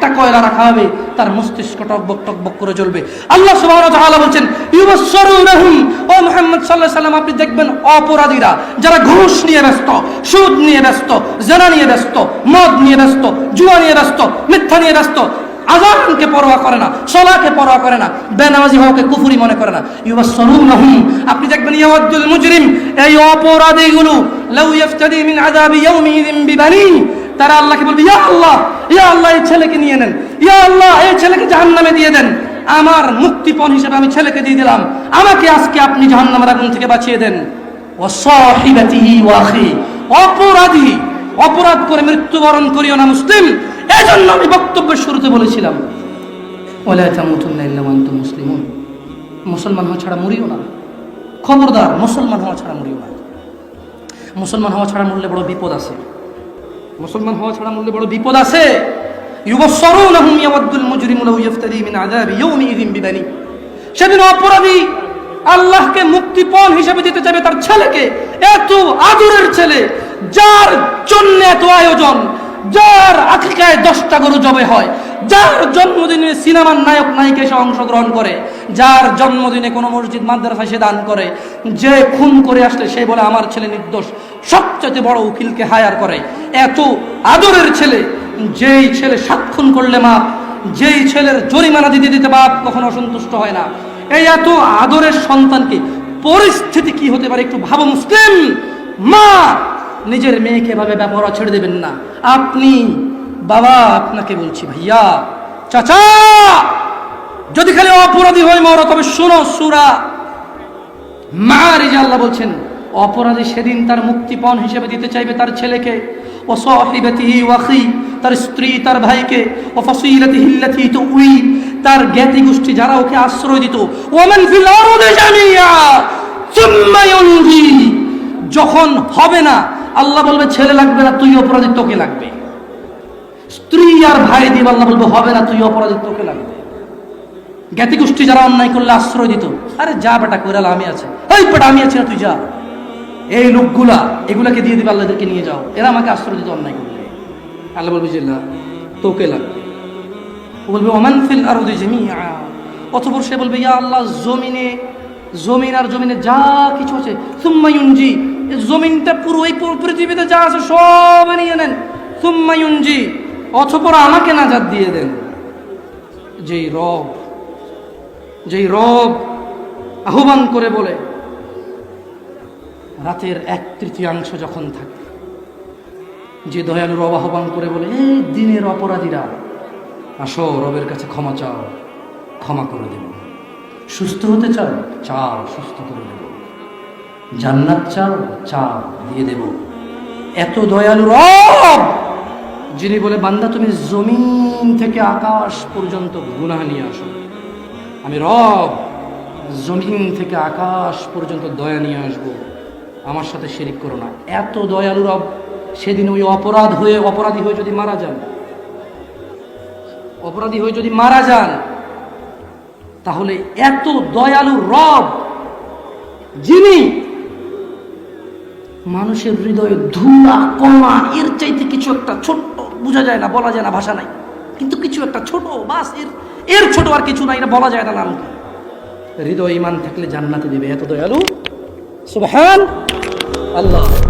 একটা কয়লা রাখা হবে, তার মস্তিষ্ক টকবক টকবক করে জ্বলবে। আল্লাহ সাল্লাম, আপনি দেখবেন অপরাধীরা, যারা ঘুষ নিয়ে ব্যস্ত, সুদ নিয়ে ব্যস্ত, জেনা নিয়ে ব্যস্ত, মদ নিয়ে ব্যস্ত, জুয়া নিয়ে ব্যস্ত, মিথ্যা নিয়ে ব্যস্ত আজানকে পরোয়া করে না, সলাকে পরোয়া করে না, বেনামাজি হওয়াকে কুফুরি মনে করে না। ইউবা ইউবাসসিরুনহুম, আপনি দেখবেন ইয়াওয়াদুল মুজরিম, এই অপরাধীগুলো, লাউ ইফতাদি মিন আযাবি ইয়াউমিযিন বিবানি, তারা আল্লাহকে বলবে, ইয়া আল্লাহ আল্লাহ এই ছেলেকে নিয়ে নেন। ইয়া আল্লাহ, এই ছেলেকে জাহান্নামে দিয়ে দেন। আমার মুক্তিপণ হিসেবে আমি ছেলেকে দিয়ে দিলাম। আমাকে আজকে আপনি জাহান্নামের আগুন থেকে বাঁচিয়ে দেন। অপরাধী, অপরাধ করে মৃত্যুবরণ করিও না মুসলিম। এজন্য আমি বক্তব্যের শুরুতে বলেছিলাম মুসলিমুন। মুসলমান হওয়া ছাড়া মরিও না। খবরদার, মুসলমান হওয়া ছাড়া মরিও না। মুসলমান হওয়া ছাড়া মরলে বড় বিপদ আছে। মুসলমান হওয়া ছাড়া মরলে বড় বিপদ আছে। সেদিন অপরাধী আল্লাহকে মুক্তিপণ হিসেবে দিতে চাইবে তার ছেলেকে, এত আদরের ছেলে, যার জন্য এত আয়োজন, যার আকিকায় দশটা গরু জবে হয়, যার জন্মদিনে সিনেমার নায়ক নায়িকা এসে অংশগ্রহণ করে, যার জন্মদিনে কোনো মসজিদ মাদ্রাসা সে দান করে, যে খুন করে আসলে সে বলে আমার ছেলে নির্দোষ সবচেয়ে বড় উকিলকে হায়ার করে। এত আদরের ছেলে যেই ছেলে খুন করলে মাপ, যেই ছেলের জরিমানা দিতে দিতে বাপ কখনো অসন্তুষ্ট হয় না। এই এত আদরের সন্তানকে পরিস্থিতি কি হতে পারে একটু ভাবো মুসলিম? মা, নিজের মেয়েকে এভাবে ব্যবহার ছেড়ে দেবেন না। আপনি, বাবা, আপনাকে বলছি ভাইয়া, চাচা, যদি খালি অপরাধী হয় মর, তবে শোনো সুরা মারিজা আল্লাহ বলছেন, অপরাধী সেদিন তার মুক্তিপণ হিসেবে দিতে চাইবে তার ছেলেকে। ও সাহিবাতিহি ওয়াখি তার স্ত্রী, তার ভাইকে ও আল্লাতী তুই তার জ্ঞাতি গোষ্ঠী যারা ওকে আশ্রয় দিত ওমান যখন হবে না, আল্লাহ বলবে, ছেলে লাগবে না, তুই অপরাধী তোকে লাগবে? স্ত্রী আর ভাই দিয়ে আল্লাহ বলবে, হবে না, তুই অপরাধী তোকে লাগবে? জ্ঞাতি গোষ্ঠী যারা অন্যায় করলে আশ্রয় দিত, আরে যা বেটা কইরাল আমি আছে। এই বেটা, আমি আছি না, তুই যা। এই লোকগুলা, এগুলাকে দিয়ে দিবে আল্লাহদেরকে নিয়ে যাও। এরা আমাকে আশ্রয় দিতে অন্যায় করলে আল্লাহ বলবে না তোকে লাগবে। বলবে, ওমান ফিল আর জামিয়া অথবা সে বলবে, ইয়া আল্লাহ, জমিনে, জমিন আর জমিনে যা কিছু আছে সুম্মায়ুনজি এ জমিনটা পুরো, এই পৃথিবীতে যা আছে সব নিয়ে নেন। সুম্মায়ুনজি অথপর আমাকে নাজাদ দিয়ে দেন। যেই রব যেই রব আহ্বান করে বলে রাতের এক তৃতীয়াংশ যখন থাকে, যে দয়ালুর রব আহ্বান করে বলে এই দিনের অপরাধীরা, আসো রবের কাছে ক্ষমা চাও, ক্ষমা করে দেব। সুস্থ হতে চাও চাও, সুস্থ করে দেব। জান্নাত চাও চাও, দিয়ে দেব। এত দয়ালু রব, যিনি বলে, বান্দা, তুমি জমিন থেকে আকাশ পর্যন্ত গুনাহ নিয়ে আসো। আমি রব, জমিন থেকে আকাশ পর্যন্ত দয়া নিয়ে আসব। আমার সাথে শিরিক করো না। এত দয়ালু রব, সেদিন ওই অপরাধ হয়ে, অপরাধী হয়ে যদি মারা যান, অপরাধী হয়ে যদি মারা যান, তাহলে এত দয়ালু রব যিনি মানুষের হৃদয়ে ধুলা কমা এর চাইতে কিছু একটা ছোট্ট, বোঝা যায় না, বলা যায় না, ভাষা নাই। কিন্তু কিছু একটা ছোট, বাস, এর এর ছোট আর কিছু নাই এটা বলা যায় না নাম হৃদয় ইমান থাকলে জান্নাতে দেবে। এত দয়ালু? সুবহান! আল্লাহ